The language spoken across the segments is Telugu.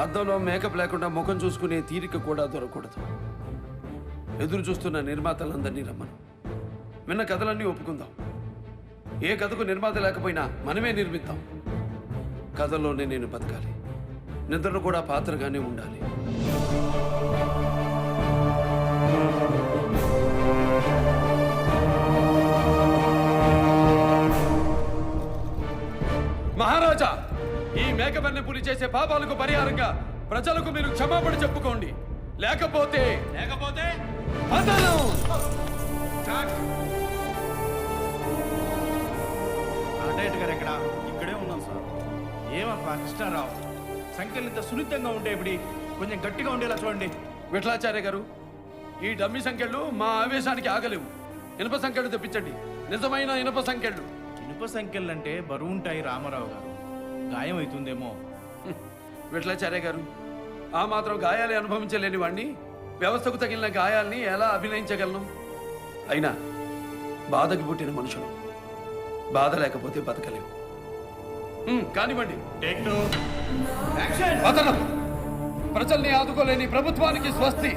అద్దంలో మేకప్ లేకుండా ముఖం చూసుకునే తీరిక కూడా దొరకకూడదు. ఎదురు చూస్తున్న నిర్మాతలందరినీ రమ్మను. విన్న కథలన్నీ ఒప్పుకుందాం. ఏ కథకు నిర్మాత లేకపోయినా మనమే నిర్మిద్దాం. కథల్లోనే నేను బతకాలి. నిద్రను కూడా పాత్రగానే ఉండాలి. మహారాజా! ఈ మేకబన్నె పులి చేసే పాపాలకు పరిహారంగా ప్రజలకు మీరు క్షమాపణ చెప్పుకోండి. లేకపోతే లేకపోతే పతనం గారు ఎక్కడ? ఇక్కడే ఉన్నాం సార్. ఏమప్పా కృష్ణారావు? సంఖ్యలు ఇంత సున్నితంగా ఉండేవిడి కొంచెం గట్టిగా ఉండేలా చూడండి. విఠలాచార్య గారు ఈ డమ్మి సంఖ్యలు మా ఆవేశానికి ఆగలేవు. ఇనుప సంఖ్యలు తెప్పించండి. నిజమైన ఇనుప సంఖ్యలు. ఇనుప సంఖ్యలు అంటే బరువు ఉంటాయి రామారావు గారు. గాయం అవుతుందేమో విఠలాచార్య గారు ఆ మాత్రం గాయాలే అనుభవించలేని వాణ్ణి వ్యవస్థకు తగిలిన గాయాల్ని ఎలా అభినయించగలను? అయినా బాధకి పుట్టిన మనుషులు బాధ లేకపోతే బతకలేవు. కానివ్వండి. పతనం ప్రజల్ని ఆదుకోలేని ప్రభుత్వానికి స్వస్తి.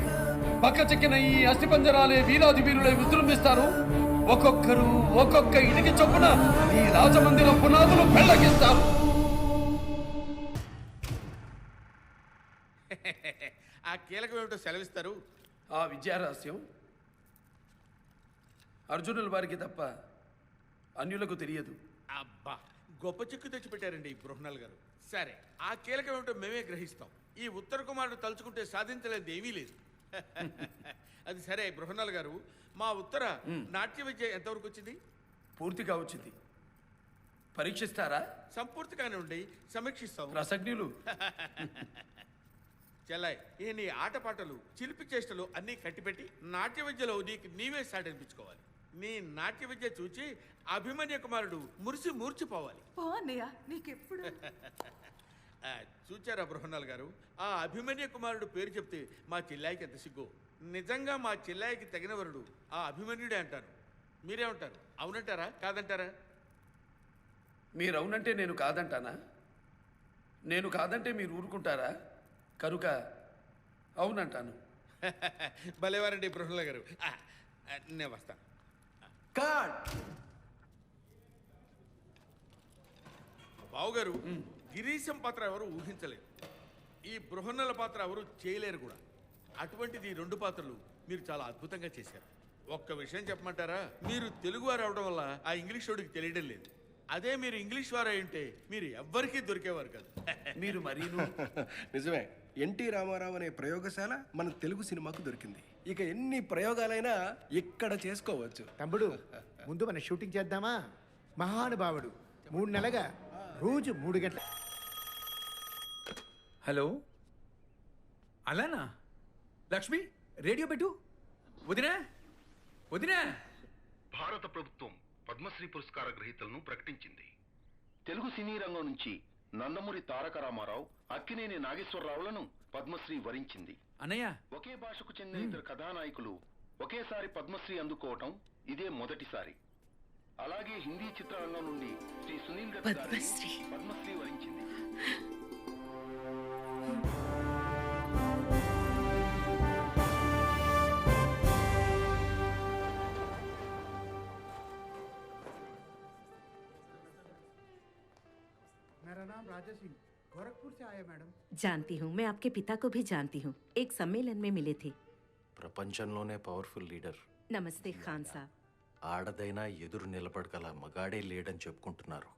పక్క చెక్కిన ఈ అస్థిపంజరాలే వీరాది వీరులై విజృంభిస్తారు ఒక్కొక్కరు ఒక్కొక్క ఇడికి చొప్పున ఈ రాజమందిరం పునాదులు పెళ్ళగిస్తారు. ఆ కీలకం ఏమిటో సెలవిస్తారు? ఆ విద్యారహస్యం అర్జునుల వారికి తప్ప అన్యులకు తెలియదు. అబ్బా గొప్ప చిక్కు తెచ్చిపెట్టారండి ఈ బృహణాల్ గారు. సరే ఆ కీలకం ఏమిటో మేమే గ్రహిస్తాం. ఈ ఉత్తర కుమారుడు తలుచుకుంటే సాధించలేదు ఏమీ లేదు. అది సరే బృహణాల్ గారు మా ఉత్తర నాట్య విద్య ఎంతవరకు వచ్చింది? పూర్తిగా వచ్చింది పరీక్షిస్తారా? సంపూర్తిగానే ఉండి సమీక్షిస్తాం రసజ్ఞులు చెల్లాయ్ ఈ నీ ఆటపాటలు చిలిపి చేష్టలు అన్నీ కట్టిపెట్టి నాట్య విద్యలో నీకు నీవే సాటనిపించుకోవాలి. నీ నాట్య విద్య చూచి అభిమన్య కుమారుడు మురిసి మూర్చిపోవాలి. నీకెప్పుడు? చూచారా బృహన్నాల్ గారు? ఆ అభిమన్య కుమారుడు పేరు చెప్తే మా చెల్లాయికి ఎంత సిగ్గు? నిజంగా మా చెల్లాయికి తగిన వరుడు ఆ అభిమన్యుడే అంటారు. మీరేమంటారు? అవునంటారా? కాదంటారా? మీరు అవునంటే నేను కాదంటానా? నేను కాదంటే మీరు ఊరుకుంటారా? కనుక అవునంటాను. భలేవారండి బృహన్నాల్ గారు. నేను వస్తాను బావుగారు గిరీశం పాత్ర ఎవరు ఊహించలేరు ఈ బృహన్నల పాత్ర ఎవరు చేయలేరు కూడా. అటువంటిది ఈ రెండు పాత్రలు మీరు చాలా అద్భుతంగా చేశారు. ఒక్క విషయం చెప్పమంటారా? మీరు తెలుగు వారు అవడం వల్ల ఆ ఇంగ్లీష్ వాడికి తెలియడం లేదు. అదే మీరు ఇంగ్లీష్ వారు అయి ఉంటే మీరు ఎవ్వరికీ దొరికేవారు కాదు. మీరు మరీను. నిజమే. ఎన్టీ రామారావు అనే ప్రయోగశాల మన తెలుగు సినిమాకు దొరికింది. ఇక ఎన్ని ప్రయోగాలైనా ఇక్కడ చేసుకోవచ్చు. తమ్ముడు ముందు మన షూటింగ్ చేద్దామా? మహానుభావుడు. మూడు నెలగా రోజు మూడు గంటల. హలో? అలానా? లక్ష్మి రేడియో పెట్టు. వదినా వదినా. భారత ప్రభుత్వం పద్మశ్రీ పురస్కార గ్రహీతలను ప్రకటించింది. తెలుగు సినీ రంగం నుంచి నందమూరి తారక రామారావు అక్కినేని నాగేశ్వరరావులను పద్మశ్రీ వరించింది. అన్నయ్య ఒకే భాషకు చెందిన ఇద్దరు కథానాయకులు ఒకేసారి పద్మశ్రీ అందుకోవటం ఇదే మొదటిసారి. అలాగే హిందీ చిత్రరంగం నుండి శ్రీ సునీల్ పద్మశ్రీ. పద్మశ్రీ వరించింది. मेरा नाम राजा सिंह गोरखपुर से आया मैडम जानती हूँ मैं आपके पिता को भी जानती हूँ एक सम्मेलन में मिले थे ప్రపంచంలోనే పవర్ఫుల్ లీడర్ नमस्ते खान साहब ఆడదైనా ఎదురు నిలబడగల మగాడే లేడని చెప్పుకుంటున్నారు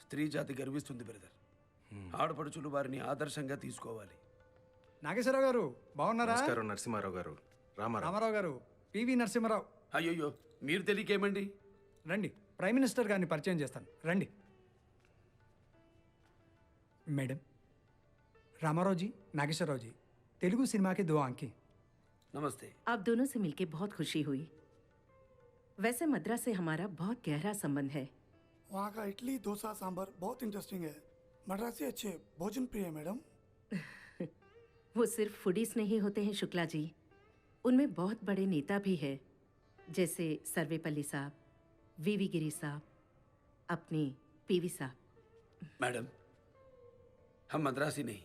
స్త్రీ జాతి గర్విస్తుంది బ్రదర్ ఆడపడుచులు వారిని ఆదర్శంగా తీసుకోవాలి నాగేశ్వరరావు గారు బాగున్నారా నమస్కారం నరసింహారావు గారు రామారావు రామారావు గారు పివి నరసింహారావు అయ్యయ్యో మీరు తెలియకేమండి రండి ప్రైమ్ మినిస్టర్ గారిని పరిచయం చేస్తాను రండి मैडम रामाराव नागेश्वर राव जी तेलुगु सिनेमा के दो आँखें। नमस्ते। आप दोनों से मिलकर बहुत खुशी हुई। वैसे मद्रास से हमारा बहुत गहरा संबंध है। वहाँ का इडली डोसा सांभर बहुत इंटरेस्टिंग है। मद्रासी अच्छे भोजन प्रिय मैडम। वो सिर्फ़ फूडीज नहीं होते हैं शुक्ला जी। उनमें बहुत बड़े नेता भी है जैसे सर्वेपल्ली साहब वीवी गिरी साहब अपने पीवी साहब। मैडम हम मद्रासी नहीं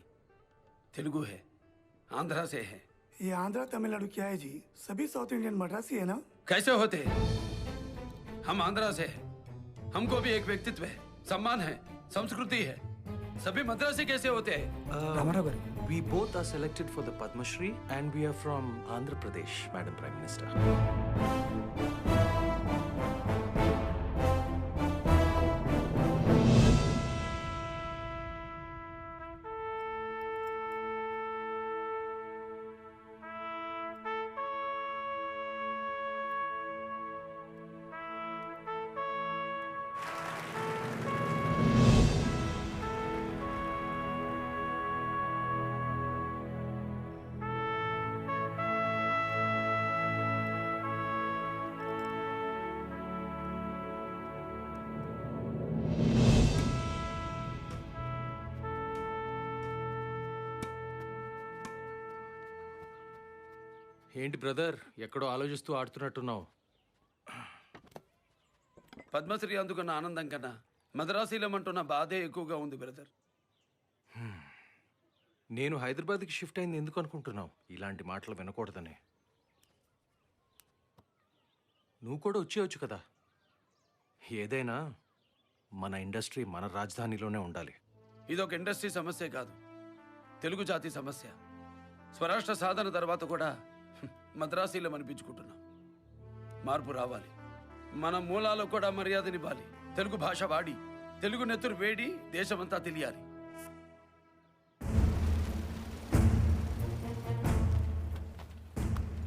तेलुगु है आंध्रा से है। ये आंध्रा तमिलनाडु क्या है जी। सभी साउथ इंडियन मद्रासी है ना? कैसे होते हैं? हम आंध्रा से है। हमको भी एक व्यक्तित्व है सम्मान है संस्कृति है। सभी मद्रासी कैसे होते हैं? Uh, We both are selected for the Padma Shri and we are from Andhra Pradesh, Madam Prime Minister. ఏంటి బ్రదర్ ఎక్కడో ఆలోచిస్తూ ఆడుతున్నట్టున్నావు? పద్మశ్రీ అందుకున్న ఆనందం కన్నా మద్రాసీలమంటున్న బాధే ఎక్కువగా ఉంది బ్రదర్. నేను హైదరాబాద్కి షిఫ్ట్ అయింది ఎందుకు అనుకుంటున్నావు? ఇలాంటి మాటలు వినకూడదని. నువ్వు కూడా వచ్చేయచ్చు కదా. ఏదైనా మన ఇండస్ట్రీ మన రాజధానిలోనే ఉండాలి. ఇది ఒక ఇండస్ట్రీ సమస్య కాదు తెలుగు జాతి సమస్య. స్వరాష్ట్ర సాధన తర్వాత కూడా మద్రాసీలం అనిపించుకుంటున్నాం మార్పు రావాలి. మన మూలాలకు కూడా మర్యాదనివ్వాలి తెలుగు భాష వాడి తెలుగు నెత్తురు వేడి దేశమంతా తెలియాలి.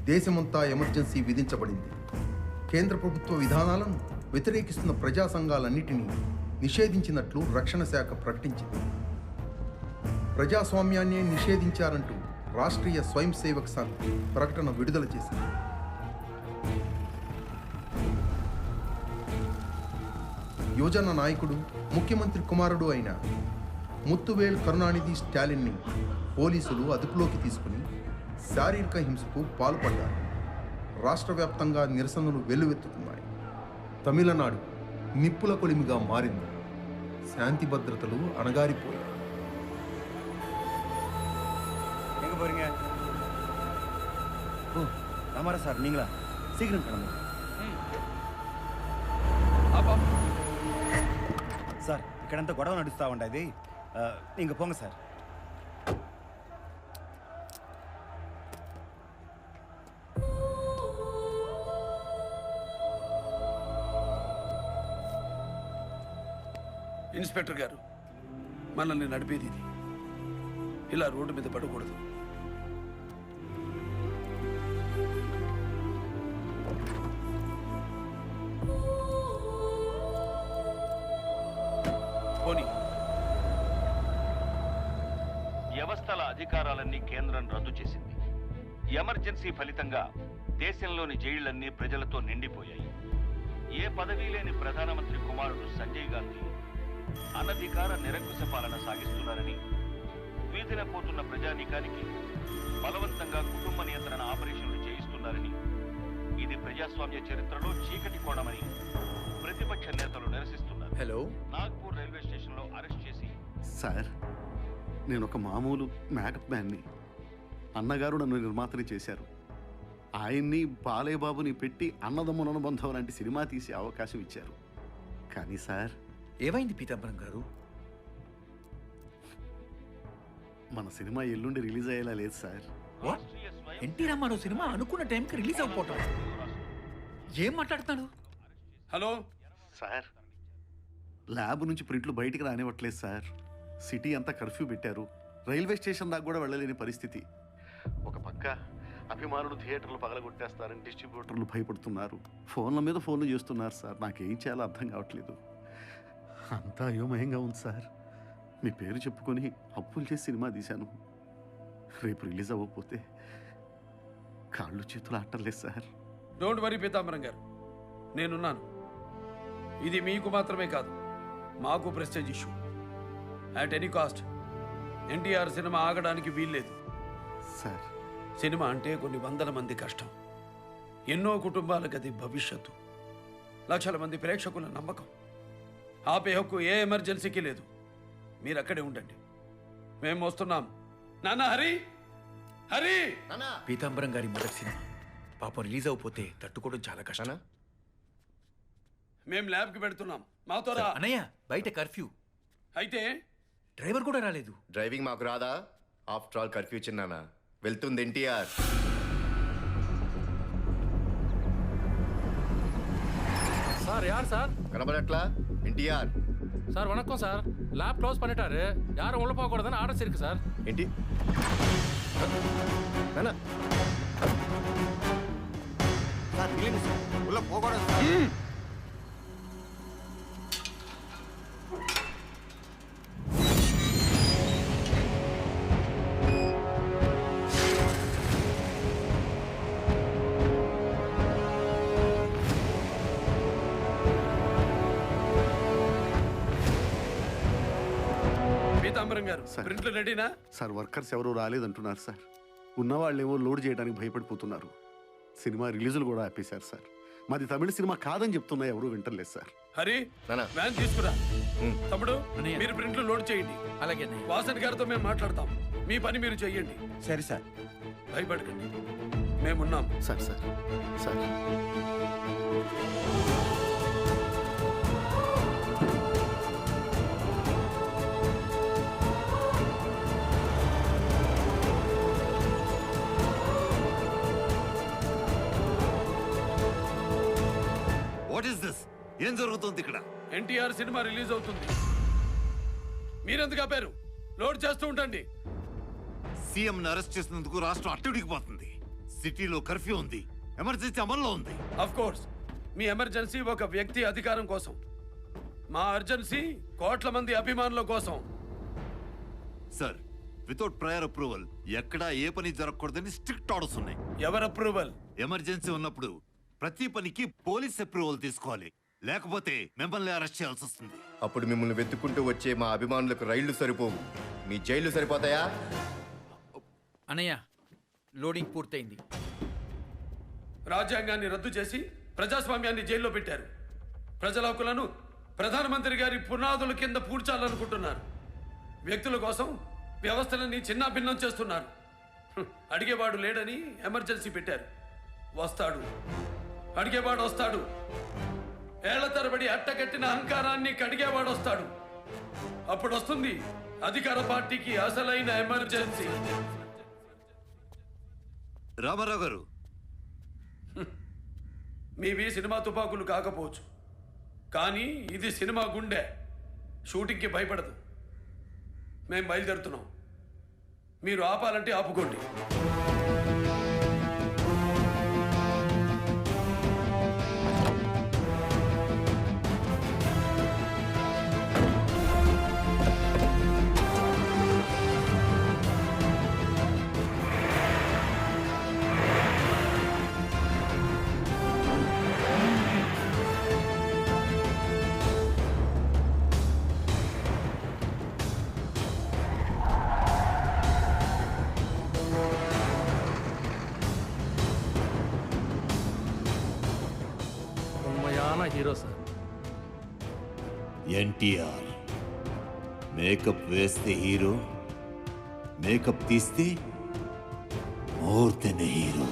దేశమంతా ఎమర్జెన్సీ విధించబడింది. కేంద్ర ప్రభుత్వ విధానాలను వ్యతిరేకిస్తున్న ప్రజా సంఘాలన్నిటినీ నిషేధించినట్లు రక్షణ శాఖ ప్రకటించింది. ప్రజాస్వామ్యాన్ని నిషేధించారంటూ రాష్ట్రీయ స్వయం సేవక్ సంఘ్ ప్రకటన విడుదల చేసింది. యువజన నాయకుడు ముఖ్యమంత్రి కుమారుడు అయిన ముత్తువేల్ కరుణానిధి స్టాలిన్ని పోలీసులు అదుపులోకి తీసుకుని శారీరక హింసకు పాల్పడ్డారు. రాష్ట్ర వ్యాప్తంగా నిరసనలు వెల్లువెత్తుతున్నాయి. తమిళనాడు నిప్పుల కొలిమిగా మారింది. శాంతి భద్రతలు అణగారిపోయాయి. எங்க போறீங்க ஓ ராமாரா சார் நீங்களா சீக்கிரம் கிளம்புங்க అబ్బా, సార్ ఇక్కడంతా గొడవ నడుస్తూ ఉండేది ఇంక పోంగ సార్ ఇన్స్పెక్టర్ గారు మనల్ని నడిపేది ఇది ఇలా రోడ్డు మీద పడకూడదు ఎమర్జెన్సీ ఫలితంగా దేశంలోని జైళ్ళన్నీ ప్రజలతో నిండిపోయాయి. ఏ పదవీ లేని ప్రధానమంత్రి కుమారుడు సంజయ్ గాంధీ అనధికార నిరంకుశ పాలన సాగిస్తున్నారని వీధిన పోతున్న ప్రజానీకానికి బలవంతంగా కుటుంబ నియంత్రణ ఆపరేషన్లు చేయిస్తున్నారని ఇది ప్రజాస్వామ్య చరిత్రలో చీకటి కోణమని ప్రతిపక్ష నేతలు నిరసిస్తున్నారు. హలో? నాగ్పూర్ రైల్వే స్టేషన్లో అరెస్ట్ చేసి సార్ నేను ఒక మామూలు మేకప్ మ్యాన్ని అన్నగారు నన్ను నిర్మాతని చేశారు. ఆయన్ని బాలయ్యబాబుని పెట్టి అన్నదమ్ముల అనుబంధం లాంటి సినిమా తీసే అవకాశం ఇచ్చారు. కానీ సార్ ఏమైంది పీతాంబరం గారు? మన సినిమా ఎల్లుండి రిలీజ్ అయ్యేలా లేదు సార్. ఎన్టీ రామారావు సినిమా అనుకున్న టైంకి రిలీజ్ అవ్వకపోవటం. ఏం మాట్లాడుతున్నాడు హలో? సార్. ల్యాబ్ నుంచి ప్రింట్లు బయటికి రానివ్వట్లేదు సార్. సిటీ అంతా కర్ఫ్యూ పెట్టారు. రైల్వే స్టేషన్ దాకా కూడా వెళ్ళలేని పరిస్థితి. ఒక పక్క అభిమానులు థియేటర్లు పగలగొట్టేస్తారని డిస్ట్రిబ్యూటర్లు భయపడుతున్నారు. ఫోన్ల మీద ఫోన్లు చేస్తున్నారు సార్. నాకేం చేయాలో అర్థం కావట్లేదు. అంతా అయోమయంగా ఉంది సార్. మీ పేరు చెప్పుకొని అప్పులు చేసి సినిమా తీశాను. రేపు రిలీజ్ అవ్వకపోతే కాళ్ళు చేతులు ఆటలేదు sir. Don't worry Pitambaram garu. నేనున్నాను. ఇది మీకు మాత్రమే కాదు. మాకు prestige issue. At any cost NTR cinema ఆగడానికి వీల్లేదు. సార్ సినిమా అంటే కొన్ని వందల మంది కష్టం. ఎన్నో కుటుంబాలకు అది భవిష్యత్తు. లక్షల మంది ప్రేక్షకుల నమ్మకం. ఆపే హక్కు ఏ ఎమర్జెన్సీకి లేదు. మీరు అక్కడే ఉండండి. మేము వస్తున్నాం. నాన్న హరి! హరి! పీతాంబరం గారి మొదటి సినిమా. పాపం రిలీజ్ అయిపోతే తట్టుకోవడం చాలా కష్టం. మేం ల్యాబ్కి పెడుతున్నాం. మాతో రా. అన్నయ్య బయట కర్ఫ్యూ. అయితే? డ్రైవర్ కూడా రాలేదు. డ్రైవింగ్ మాకు రాదా? ఆఫ్టర్ ఆల్ కర్ఫ్యూ చిన్నానా వెళ్తుంది ఎన్టీఆర్ சார் யார் சார் కనబడట్లా ఎన్టీఆర్ சார் வணக்கம் சார் லேப் க்ளோஸ் பண்ணிட்டாரு யாரும் உள்ள போக கூடாதுன்னு ஆர்டர்ஸ் இருக்கு சார் ఏంటి నానా గారు సార్. ప్రింట్లు రెడీనా? సార్ వర్కర్స్ ఎవరూ రాలేదంటున్నారు సార్. ఉన్నవాళ్ళేమో లోడ్ చేయడానికి భయపడిపోతున్నారు. సినిమా రిలీజులు కూడా ఆపేశారు సార్. మాది తమిళ సినిమా కాదని చెప్తున్నా ఎవరూ వింటలేదు సార్. హరి నానా. వ్యాన్ తీసుకురా. తమ్ముడు అన్నయ్య. మీరు ప్రింట్లు లోడ్ చేయండి. అలాగే అన్నయ్య. వాసన్ గారితో మేము మాట్లాడతాం. మీ పని మీరు చెయ్యండి. సరే సార్. భయపడకండి. మేమున్నాం. Sir sir sir. ఏం జరుగుతుంది ఇక్కడ? ఎన్టీఆర్ సినిమా రిలీజ్ అవుతుంది. మీరెందుకు ఆపారు? లోడ్ చేస్తూ ఉండండి. సీఎం అరెస్ట్ చేసినందుకు రాష్ట్రం అట్టుడికిపోతుంది సిటీలో కర్ఫ్యూ ఉంది. ఎమర్జెన్సీ అమల్లో ఉంది. అఫ్ కోర్స్ మీ ఎమర్జెన్సీ ఒక వ్యక్తి అధికారం కోసం. మా అర్జెన్సీ కోట్ల మంది అభిమానుల కోసం. సార్ వితౌట్ ప్రయర్ అప్రూవల్ ఎక్కడా ఏ పని జరగకూడదని స్ట్రిక్ట్ ఆర్డర్స్ ఉన్నాయి. ఎవరు అప్రూవల్ ఎమర్జెన్సీ ఉన్నప్పుడు ప్రతి పనికి పోలీస్ అప్రూవల్ తీసుకోవాలి. లేకపోతే మిమ్మల్ని అరెస్ట్ చేయాల్సి వస్తుంది. అప్పుడు మిమ్మల్ని వెతుక్కుంటూ వచ్చే మా అభిమానులకు రైళ్ళు సరిపోవు. మీ జైళ్ళు సరిపోతాయా? అన్నయ్య లోడింగ్ పూర్తయింది. రాజ్యాంగాన్ని రద్దు చేసి ప్రజాస్వామ్యాన్ని జైల్లో పెట్టారు. ప్రజల హక్కులను ప్రధానమంత్రి గారి పునాదుల కింద పూడ్చాలనుకుంటున్నారు. వ్యక్తుల కోసం వ్యవస్థలని చిన్నాభిన్నం చేస్తున్నారు. హ్మ్, అడిగేవాడు లేడని ఎమర్జెన్సీ పెట్టారు. వస్తాడు. అడిగేవాడు వస్తాడు. ఏళ్ళ తరబడి అట్టకట్టిన అహంకారాన్ని కడిగేవాడు వస్తాడు అప్పుడు వస్తుంది అధికార పార్టీకి అసలైన ఎమర్జెన్సీ. రామారావు గారు. మీవి సినిమా తుపాకులు కాకపోవచ్చు. కానీ ఇది సినిమా గుండె. షూటింగ్కి భయపడదు. మేము బయలుదేరుతున్నాం. మీరు ఆపాలంటే ఆపుకోండి. हीरो सर एनटीआर मेकअप वेस्ते हीरो मेकअप तीस्ते मोरते नहीं हीरो